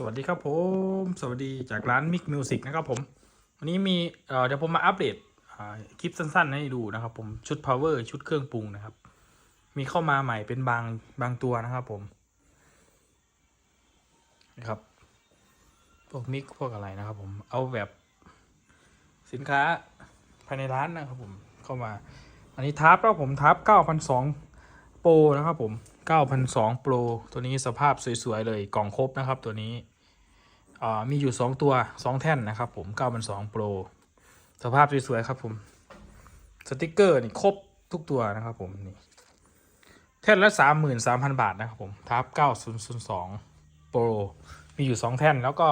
สวัสดีครับผม สวัสดีจากร้านมิกมิวสิกนะครับผม วันนี้มีเเดี๋ยวผมมาอัปเดตคลิปสั้นๆ ให้ดูนะครับผมชุด power ชุดเครื่องปรุงนะครับ มีเข้ามาใหม่เป็นบางบางตัวนะครับผมนะครับพวกมิกพวกอะไรนะครับผมเอาแบบสินค้าภายในร้านนะครับผมเข้ามา อันนี้ทับแล้วผมทับ9,200โปรนะครับผม 9,200โปรตัวนี้สภาพสวย ๆ เลยกล่องครบนะครับตัวนี้มีอยู่ 2 ตัว 2 แท่นนะครับผม9,200 Pro สภาพสวย ๆ ครับผม สติกเกอร์นี่ครบทุกตัวนะครับผมนี่แท่นละ33,000 บาทนะครับผมทับ9002 Pro มีอยู่ 2 แท่นแล้วก็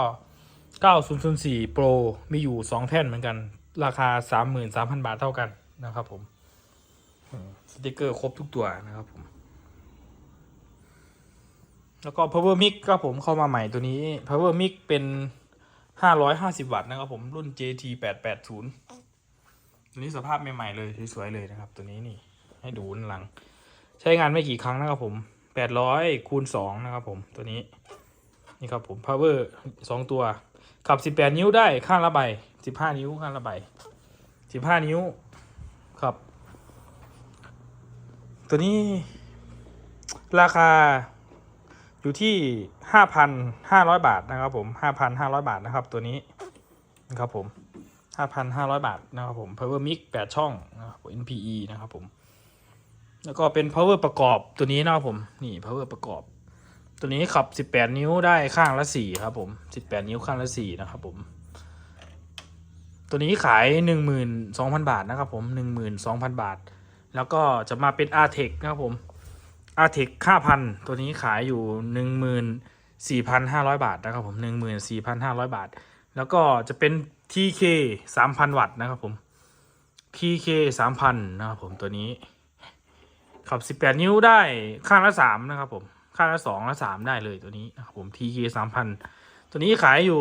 9004 Pro มีอยู่ 2 แท่นเหมือนกัน ราคา 33,000 บาทเท่ากันนะครับผมสติกเกอร์ครบทุกตัวนะครับผม แล้วก็ power mic ก็ผมเข้ามาใหม่ตัวนี้ power mic เป็น 550 วัตต์นะครับผมรุ่น JT 880ตัวนี้สภาพใหม่ๆเลยสวยๆเลยนะครับ ตัวนี้นี่ให้ดูด้านหลัง ใช้งานไม่กี่ครั้งนะครับผม 800คูณ2นะครับผมตัวนี้นี่ครับผม power 2 ตัว ขับ 18 นิ้วได้ข้างละใบ 15 นิ้วข้างละใบ 15 นิ้วครับ ตัวนี้ราคา อยู่ที่ 5,500 บาทนะครับผม 5,500 บาทนะครับตัวนี้นะครับผม 5,500 บาทนะครับผม power mic 8ช่องนะครับ NPE นะครับผม แล้วก็เป็น power ประกอบตัวนี้นะครับผม นี่ power ประกอบ ตัวนี้ขับ 18 นิ้วได้ข้างละ 4 ครับผม 18 นิ้วข้างละ 4 นะครับผม ตัวนี้ขาย 12,000 บาทนะครับผม 12,000 บาท แล้วก็จะมาเป็น Artec นะครับผม อาร์เทคห้าพันตัวนี้ขายอยู่หนึ่งหมื่นสี่พันห้าร้อยบาทนะครับผมหนึ่งหมื่นสี่พันห้าร้อยบาท แล้วก็จะเป็น TK สามพันวัตต์นะครับผม TK สามพันนะครับผมตัวนี้ ขับสิบแปดนิ้วได้ข้างละสามนะครับผมข้างละสองละสามได้เลยตัวนี้นะครับผม TK สามพันตัวนี้ขายอยู่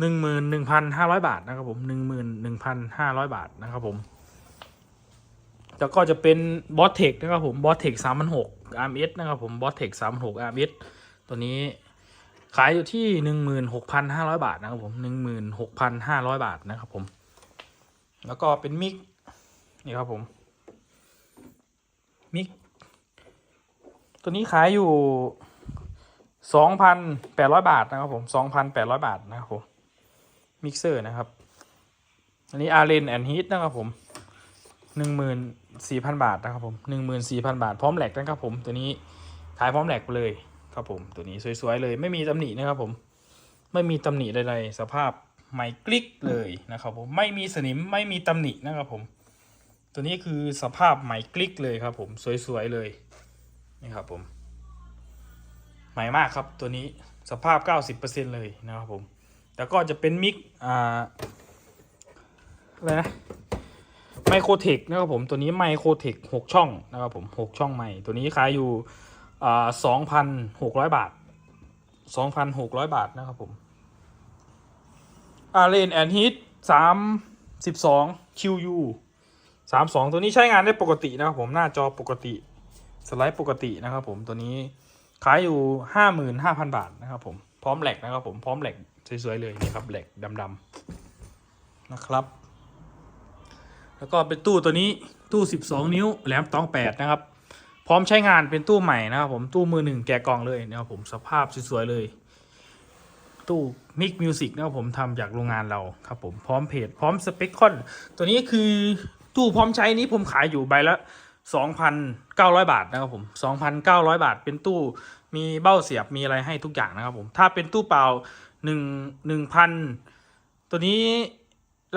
หนึ่งหมื่นหนึ่งพันห้าร้อยบาทนะครับผมหนึ่งหมื่นหนึ่งพันห้าร้อยบาทนะครับผม แล้วก็จะเป็นบอสเทคนะครับผมบอสเทคสามพันหกอาร์เอสนะครับผมบอสเทคสามพันหกอาร์เอสตัวนี้ขายอยู่ที่หนึ่งหมื่นหกพันห้าร้อยบาทนะครับผมหนึ่งหมื่นหกพันห้าร้อยบาทนะครับผม แล้วก็เป็นมิกนี่ครับผมมิกตัวนี้ขายอยู่สองพันแปดร้อยบาทนะครับผมสองพันแปดร้อยบาทนะครับผมมิกเซอร์นะครับ อันนี้อาร์เรนแอนฮีทนะครับผมหนึ่งหมื่น สี่พันบาทนะครับผมหนึ่งหมื่นสี่พันบาท พร้อมแหลกนะครับผมตัวนี้ขายพร้อมแหลกไปเลยครับผมตัวนี้สวยๆเลยไม่มีตำหนินะครับผมไม่มีตำหนิใดๆสภาพใหม่กลิกเลยนะครับผมไม่มีสนิมไม่มีตำหนินะครับผม ตัวนี้คือสภาพใหม่กลิกเลยครับผมสวยๆเลยนี่ครับผมใหม่มากครับตัวนี้สภาพ 90%เลยนะครับผม แล้วก็จะเป็นมิกอ่าอะไรนะ ไมโครเทคนะครับผมตัวนี้ไมโครเทคหกช่องนะครับผมหกช่องใหม่ ตัวนี้ขายอยู่สองพันหกร้อยบาทสองพันหกร้อยบาทนะครับผมอาร์เรนแอนฮิตสามสิบสองคิวยูสามสองตัวนี้ใช้งานได้ปกตินะครับผมหน้าจอปกติสไลด์ปกตินะครับผมตัวนี้ขายอยู่ห้าหมื่นห้าพันบาทนะครับผมพร้อมแหลกนะครับผมพร้อมแหลกสวยๆเลยนี่ครับแหลกดำๆนะครับ แล้วก็เป็นตู้ตัวนี้ตู้ 12 นิ้วแหลมตอง8นะครับ พร้อมใช้งานเป็นตู้ใหม่นะครับผมตู้มือหนึ่งแกะกล่องเลยนะครับผมสภาพสวยๆเลย ตู้มิกมิวสิกนะครับผมทำจากโรงงานเราครับผมพร้อมเพจพร้อมสเปคคอน ตัวนี้คือตู้พร้อมใช้นี้ผมขายอยู่ใบละ2,900 บาทนะครับผม2,900 บาท เป็นตู้มีเบ้าเสียบมีอะไรให้ทุกอย่างนะครับผม ถ้าเป็นตู้เปล่า1 1,000 ตัวนี้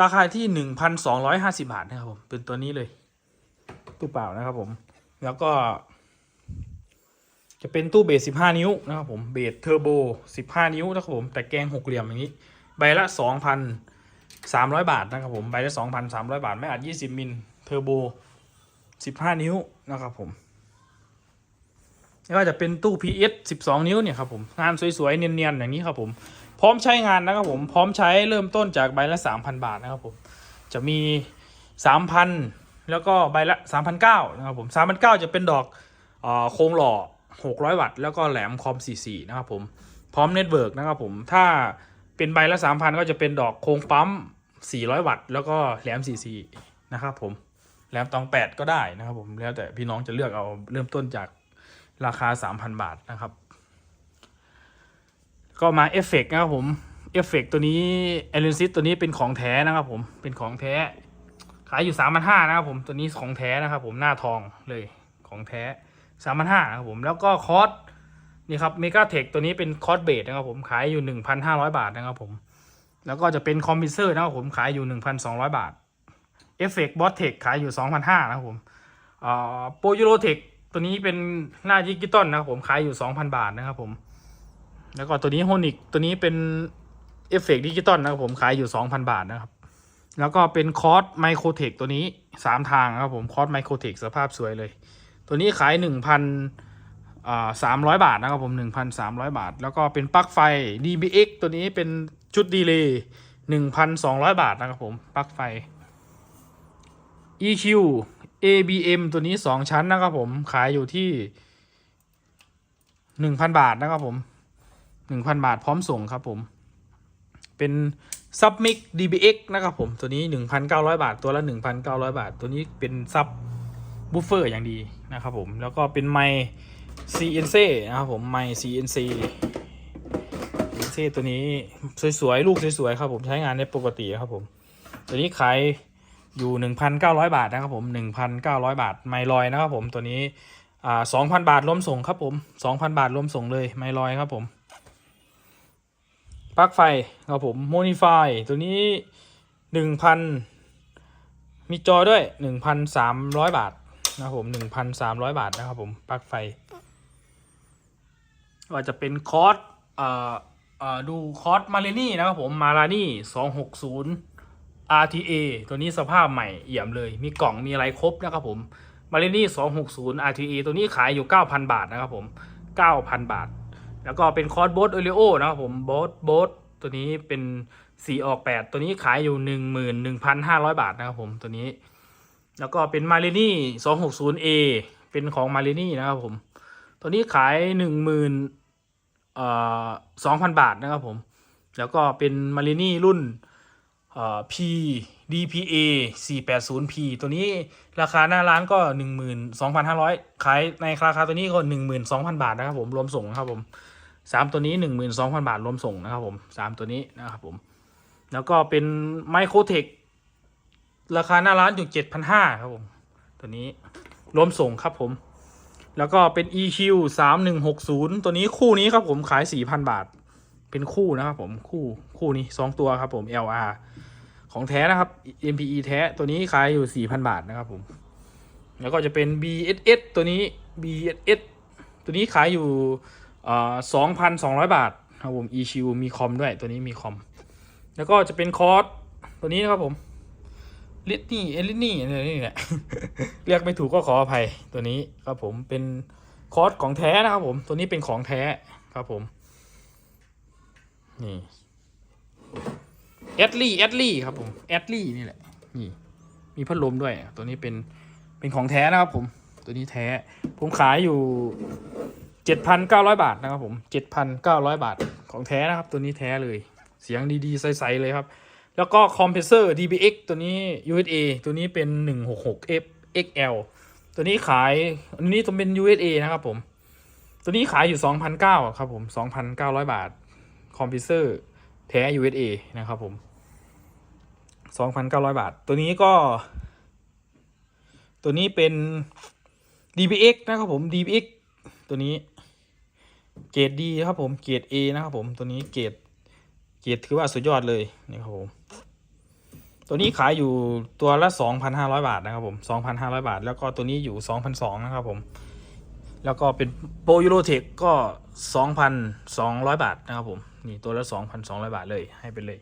ราคาที่หนึ่งพันสองร้อยห้าสิบาทนะครับผมเป็นตัวนี้เลยตู้เปล่านะครับผม แล้วก็ จะเป็นตู้เบสสิบห้านิ้วนะครับผมเบสเทอร์โบสิบห้านิ้วนะครับผมแต่แกงหกเหลี่ยมอย่างนี้ ใบละสองพันสามร้อยบาทนะครับผมใบละสองพันสามร้อยบาท ไม่อัดยี่สิบมิลเทอร์โบสิบห้านิ้วนะครับผมแล้วก็จะเป็นตู้ PS 12 นิ้วเนี่ยครับผมงานสวยๆเนียนๆอย่างนี้ครับผม ร้อมใช้งานนะครับผมพร้อมใช้เริ่มต้นจากใบละ3,000 บาทนะครับผมจะมี 3,000 แล้วก็ใบละ3,900นะครับผม3,900จะเป็นดอกเออโครงหล่อ 600 วัตต์แล้วก็แหลมคอม 44 นะครับผมพร้อมเน็ตเวิร์กนะครับผมถ้าเป็นใบละ 3,000 ก็จะเป็นดอกโครงปั๊ม 400 วัตต์แล้วก็แหลม 44 นะครับผมแหลมตอง 8 ก็ได้นะครับผมแล้วแต่พี่น้องจะเลือกเอาเริ่มต้นจากราคา 3,000 บาทนะครับ ก็มาเอฟเฟกนะครับผมเอฟเฟกตัวนี้เอเลนซิตตัวนี้เป็นของแท้นะครับผมเป็นของแท้ ขายอยู่สามพันห้านะครับผมตัวนี้ของแท้นะครับผมหน้าทองเลยของแท้สามพันห้านะครับผมแล้วก็คอร์สนี่ครับเมกาเทคตัวนี้เป็นคอร์สเบสนะครับผมขายอยู่หนึ่งพันห้าร้อยบาทนะครับผมแล้วก็จะเป็นคอมพิวเซอร์นะครับผมขายอยู่หนึ่งพันสองร้อยบาทเอฟเฟกบอสเทคขายอยู่สองพันห้านะครับผมอ่าโปรยูโรเทคตัวนี้เป็นหน้าดิจิตอลนะครับผมขายอยู่สองพันบาทนะครับผม แล้วก็ตัวนี้โฮนิกตัวนี้เป็นเอฟเฟกดิจิตอลนะครับผมขายอยู่สองพันบาทนะครับ แล้วก็เป็นคอร์สไมโครเทคตัวนี้สามทางครับผมคอร์สไมโครเทคสภาพสวยเลย ตัวนี้ขายหนึ่งพันสามร้อยบาทนะครับผมหนึ่งพันสามร้อยบาท แล้วก็เป็นปลั๊กไฟ DBX ตัวนี้เป็นชุดดีเลย์หนึ่งพันสองร้อยบาทนะครับผมปลั๊กไฟ EQ ABM ตัวนี้สองชั้นนะครับผมขายอยู่ที่หนึ่งพันบาทนะครับผม หนึ่งพันบาทพร้อมส่งครับผม เป็นซับมิก DBX นะครับผม ตัวนี้ 1,900 บาท ตัวละ 1,900 บาท ตัวนี้เป็นซับบูฟเฟอร์อย่างดีนะครับผม แล้วก็เป็นไมค์ CNC นะครับผม ไมค์ CNC CNC ตัวนี้สวยๆ ลูกสวยๆ ครับผม ใช้งานได้ปกติครับผม ตัวนี้ขายอยู่ 1,900 บาทนะครับผม 1,900 บาท ไมลอยนะครับผม ตัวนี้ อ่า 2,000 บาทรวมส่งครับผม 2,000 บาทรวมส่งเลย ไมลอยครับผม ปลั๊กไฟครับผมโมนิฟายตัวนี้หนึ่งพันมีจอด้วยหนึ่งพันสามร้อยบาทนะครับผมหนึ่งพันสามร้อยบาทนะครับผมปลั๊กไฟก็จะเป็นคอร์สเอ่อเอ่อดูคอร์สมาเลนี่นะครับผมมาลานี่สองหกศูนย์ RTA ตัวนี้สภาพใหม่เอี่ยมเลย มีกล่องมีอะไรครบนะครับผมมาเลนี่สองหกศูนย์ RTA ตัวนี้ขายอยู่เก้าพันบาทนะครับผมเก้าพันบาท แล้วก็เป็นคอร์สโบสโอริโอนะครับผมโบสโบสตัวนี้เป็นสีออกแปดตัวนี้ขายอยู่หนึ่งหมื่นหนึ่งพันห้าร้อยบาทนะครับผมตัวนี้ แล้วก็เป็นมาเรนี่สองหกศูนย์เอเป็นของมาเรนี่นะครับผม ตัวนี้ขายหนึ่งหมื่นเอ่อสองพันบาทนะครับผม แล้วก็เป็นมาเรนี่รุ่นเอ่อ P DPA 480P ตัวนี้ราคาหน้าร้านก็หนึ่งหมื่นสองพันห้าร้อยขายในราคาตัวนี้ก็หนึ่งหมื่นสองพันบาทนะครับผม รวมส่งนะครับผม สามตัวนี้หนึ่งหมื่นสองพันบาทรวมส่งนะครับผมสามตัวนี้นะครับผม แล้วก็เป็นไมโครเทคราคาหน้าร้านอยู่เจ็ดพันห้าครับผม ตัวนี้รวมส่งครับผม แล้วก็เป็น EQ สามหนึ่งหกศูนย์ตัวนี้คู่นี้ครับผมขายสี่พันบาท เป็นคู่นะครับผมคู่คู่นี้สองตัวครับผม LR ของแท้นะครับ MPE แท้ตัวนี้ขายอยู่4,000บาทนะครับผม แล้วก็จะเป็น BSS ตัวนี้ BSS ตัวนี้ขายอยู่ สองพันสองร้อยบาทครับผม EQ มีคอมด้วยตัวนี้มีคอม แล้วก็จะเป็นคอร์สตัวนี้นะครับผมลิทนี่เอลินี่อะไรนี่แหละเรียกไม่ถูกก็ขออภัยตัวนี้ครับผมเป็นคอร์สของแท้นะครับผม ตัวนี้เป็นของแท้ครับผมนี่แอดลี่แอดลี่ครับผมแอดลี่นี่แหละนี่มีพัดลมด้วย ตัวนี้เป็นเป็นของแท้นะครับผม ตัวนี้แท้ ผมขายอยู่ เจ็ดพันเก้าร้อยบาทนะครับผมเจ็ดพันเก้าร้อยบาทของแท้นะครับ ตัวนี้แท้เลย เสียงดีๆ ใสๆเลยครับ แล้วก็คอมเพรสเซอร์ DBX ตัวนี้ USA ตัวนี้เป็น 166 F XL ตัวนี้ขายอันนี้ต้องเป็น USA นะครับผม ตัวนี้ขายอยู่ 2,900ครับผม 2,900 บาท คอมพิวเซอร์แท้ USA นะครับผม 2,900 บาท ตัวนี้ก็ ตัวนี้เป็น DBX นะครับผม DBX ตัวนี้ เกรดดีครับผมเกรด A นะครับผมตัวนี้เกรดเกรดถือว่าสุดยอดเลยนี่ครับผมตัวนี้ขายอยู่ตัวละ 2,500 บาทนะครับผม 2,500 บาท แล้วก็ตัวนี้อยู่ 2,200นะครับผม แล้วก็เป็นโปรยูโรเทคก็ 2,200 บาทนะครับผม นี่ตัวละ 2,200 บาทเลยให้ไปเลย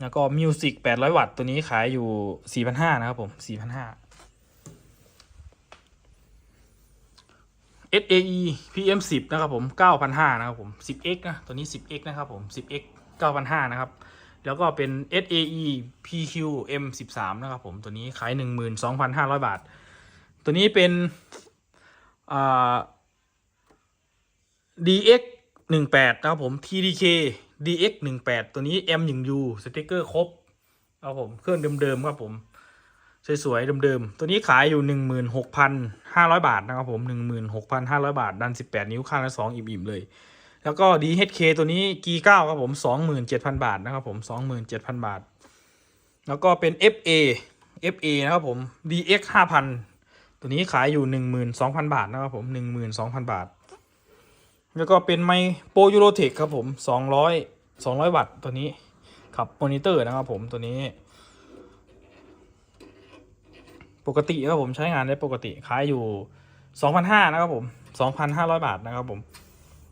แล้วก็มิวสิก800 วัตต์ตัวนี้ขายอยู่ 4,500นะครับผม 4,500 SAE PM 10นะครับผม9,500นะครับผม 10x นะ ตัวนี้ 10x นะครับผม 10x 9,500นะครับ แล้วก็เป็น SAE PQ M 13นะครับผม ตัวนี้ขาย 12,500 บาท ตัวนี้เป็น DX 1 8นะครับผม TDK DX 1 8ตัวนี้ M 1 U สติกเกอร์ครบครับผม เครื่องเดิมๆครับผม สวยๆเดิมๆ ตัวนี้ขายอยู่ 16,500 บาทนะครับผม 16,500 บาท ดัน 18 นิ้วข้างละ2อิ่มๆเลย แล้วก็ DHK ตัวนี้ G9 ครับผม 27,000 บาทนะครับผม 27,000 บาท แล้วก็เป็น FA FA นะครับผม DX 5,000 ตัวนี้ขายอยู่ 12,000 บาทนะครับผม 12,000 บาท แล้วก็เป็นไมโปรยูโรเทคครับผม 200 200 วัตต์ตัวนี้ขับมอนิเตอร์นะครับผมตัวนี้ ปกติครับผมใช้งานได้ปกติขายอยู่ 2,500นะครับผม2,500 บาทนะครับผม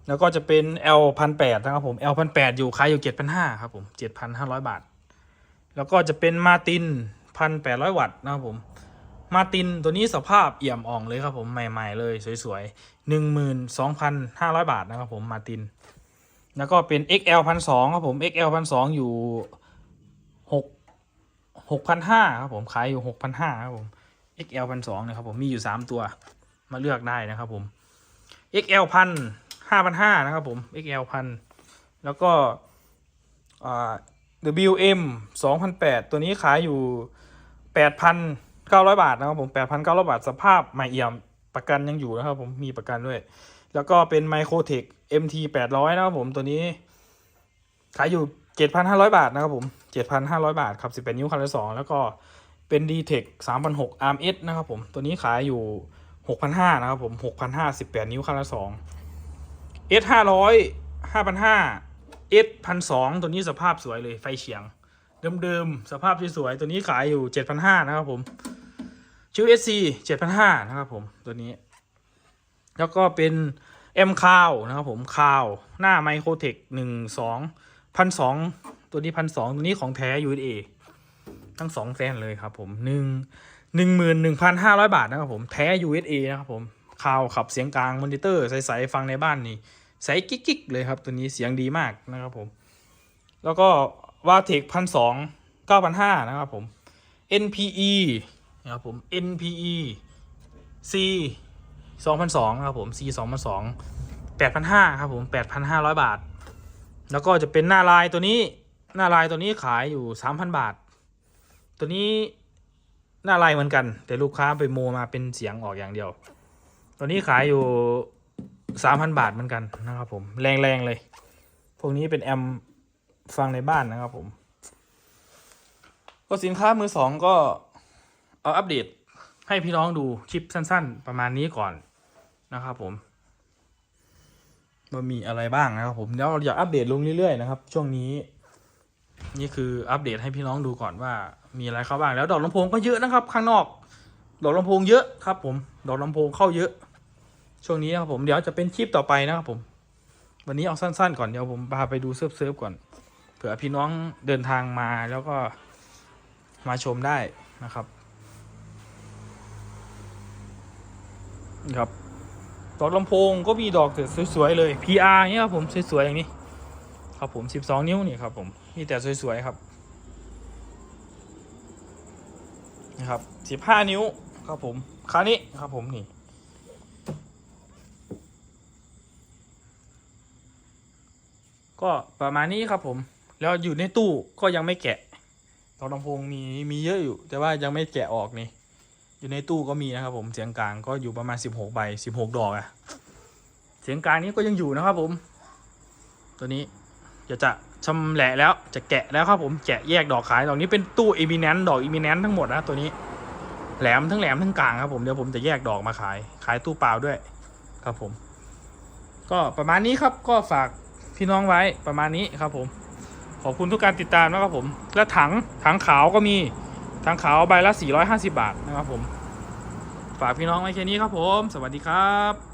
แล้วก็จะเป็น L 1 8 0 0นะครับผม L 1 8 0 0อยู่ขายอยู่ 7,500ครับผม 7,500 บาท แล้วก็จะเป็นมาติน1,800 วัตต์นะครับผมมาตินตัวนี้สภาพเอี่ยมอ่องเลยครับผมใหม่ๆเลยสวยๆ 12,500 บาทนะครับผมมาติน แล้วก็เป็น XL 1,200ครับผม XL 1,200อยู่6 6,500ครับผมขายอยู่6,500ครับผม XL 1,200นะครับผมมีอยู่3ตัวมาเลือกได้นะครับผม XL พันห้าพันห้านะครับผม XL พันแล้วก็อ่า WM 2008 ตัวนี้ขายอยู่ 8,900 บาทนะครับผม 8,900 บาท สภาพใหม่เอี่ยมประกันยังอยู่นะครับผมมีประกันด้วย แล้วก็เป็น Microtech MT 800 นะครับผมตัวนี้ ขายอยู่ 7,500 บาทนะครับผม 7,500 บาท ครับ 18 นิ้วคันละ2แล้วก็ เป็น d t e c 3,600 RMS นะครับผมตัวนี้ขายอยู่ 6,500นะครับผม6,500 18 นิ้วคันละ2 S 500 5,500 S 1,200 ตัวนี้สภาพสวยเลยไฟเฉียง เดิมๆ สภาพสวยๆ ตัวนี้ขายอยู่ 7,500 นะครับผมชิว SC 7,500 นะครับผมตัวนี้ แล้วก็เป็น M คาวนะครับผมคาวหน้าไมโครเทคหนึ่งสองพันสองตัวนี้พันสองตัวนี้ของแท้ USA ทั้งสองแฟนเลยครับผมหนึ่งหนึ่งหมื่นหนึ่งพันห้าร้อยบาทนะครับผมแท้ USA นะครับผมคาวขับเสียงกลางมอนิเตอร์ใสๆฟังในบ้านนี่ใสกิ๊กๆเลยครับ ตัวนี้เสียงดีมากนะครับผม แล้วก็วาเทคพันสองเก้าพันห้านะครับผม NPE นะครับผม NPE C 2002ครับผม C 2002 8,500ครับผม8,500บาท แล้วก็จะเป็นหน้าลายตัวนี้หน้าลายตัวนี้ขายอยู่3,000บาท ตัวนี้หน้าลายเหมือนกัน แต่ลูกค้าไปโมมาเป็นเสียงออกอย่างเดียว ตัวนี้ขายอยู่3,000บาทเหมือนกันนะครับผมแรงๆเลย พวกนี้เป็นแอมฟังในบ้านนะครับผม ก็สินค้ามือสองก็เอาอัปเดตให้พี่น้องดูคลิปสั้น ๆ ประมาณนี้ก่อนนะครับผมว่ามีอะไรบ้างนะครับผมเดี๋ยวเราอยากอัปเดตลงเรื่อยๆนะครับ ช่วงนี้ นี่คืออัปเดตให้พี่น้องดูก่อนว่า มีอะไรเข้าบ้างแล้วดอกลำโพงก็เยอะนะครับ ข้างนอก ดอกลำโพงเยอะครับผมดอกลำโพงเข้าเยอะ ช่วงนี้นะครับผมเดี๋ยวจะเป็นคลิปต่อไปนะครับผม วันนี้เอาสั้นๆก่อนเดี๋ยวผมพาไปดูเซิร์ฟๆก่อนเผื่อพี่น้องเดินทางมาแล้วก็มาชมได้นะครับครับ ดอกลำโพงก็มีดอกสวยๆเลย PR เนี่ยครับผมสวยๆอย่างนี้ ครับผม 12 นิ้วนี่ครับผม มีแต่สวยๆครับ นะครับ15นิ้วครับผมคานี้ครับผมนี่ก็ประมาณนี้ครับผม แล้วอยู่ในตู้ก็ยังไม่แกะดอกลำโพงมีมีเยอะอยู่ แต่ว่ายังไม่แกะออกนี่ อยู่ในตู้ก็มีนะครับผมเสียงกลางก็อยู่ประมาณ 16ใบ16 ดอกอะเสียงกลางนี้ก็ยังอยู่นะครับผม ตัวนี้จะจะ ชำแหละแล้วจะแกะแล้วครับผมแกะแยกดอกขายดอกนี้เป็นตู้เอมิแนนดอกเอมิแนนทั้งหมดนะตัวนี้แหลมทั้งแหลมทั้งกลางครับผมเดี๋ยวผมจะแยกดอกมาขายขายตู้เปล่าด้วยครับผม ก็ประมาณนี้ครับก็ฝากพี่น้องไว้ประมาณนี้ครับผม ขอบคุณทุกการติดตามนะครับผม และถังถังขาวก็มีถังขาวใบละ 450 บาทนะครับผม ฝากพี่น้องไว้แค่นี้ครับผม สวัสดีครับ